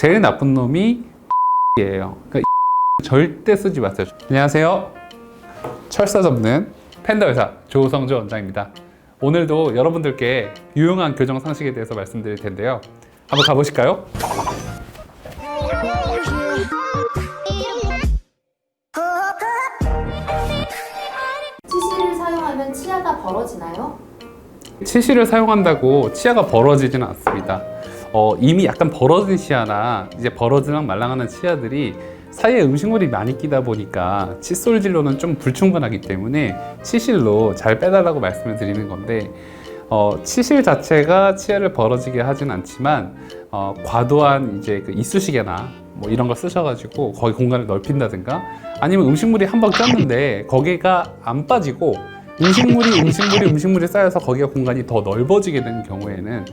제일 나쁜 놈이 예요. 그러니까 절대 쓰지 마세요. 안녕하세요. 철사 접는 팬더 회사 조성조 원장입니다. 오늘도 여러분들께 유용한 교정 상식에 대해서 말씀드릴 텐데요. 한번 가보실까요? 치실을 사용하면 치아가 벌어지나요? 치실을 사용한다고 치아가 벌어지지는 않습니다. 어, 이미 약간 벌어진 치아나 이제 벌어지랑 말랑하는 치아들이 사이에 음식물이 많이 끼다 보니까 칫솔 진로는 좀 불충분하기 때문에 치실로 잘 빼달라고 말씀을 드리는 건데 어, 치실 자체가 치아를 벌어지게 하진 않지만 어, 과도한 이제 그 이쑤시개나 뭐 이런 걸 쓰셔가지고 거기 공간을 넓힌다든가 아니면 음식물이 한 번 꼈는데 거기가 안 빠지고 음식물이 음식물이 음식물이 쌓여서 거기가 공간이 더 넓어지게 되는 경우에는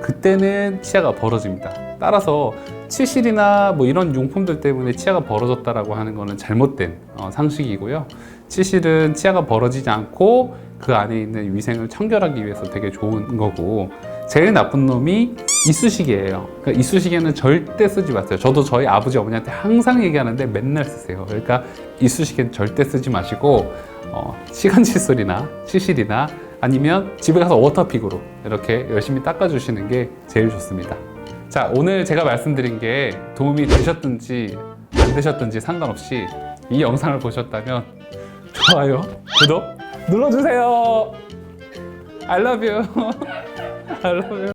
그때는 치아가 벌어집니다. 따라서 치실이나 뭐 이런 용품들 때문에 치아가 벌어졌다라고 하는 거는 잘못된 어, 상식이고요. 치실은 치아가 벌어지지 않고 그 안에 있는 위생을 청결하기 위해서 되게 좋은 거고 제일 나쁜 놈이 이쑤시개예요. 그러니까 이쑤시개는 절대 쓰지 마세요. 저도 저희 아버지 어머니한테 항상 얘기하는데 맨날 쓰세요. 그러니까 이쑤시개는 절대 쓰지 마시고 어, 시간 칫솔이나 치실이나 아니면 집에 가서 워터픽으로 이렇게 열심히 닦아주시는 게 제일 좋습니다. 자, 오늘 제가 말씀드린 게 도움이 되셨든지 안 되셨든지 상관없이 이 영상을 보셨다면 좋아요, 구독 눌러주세요. I love you. I love you.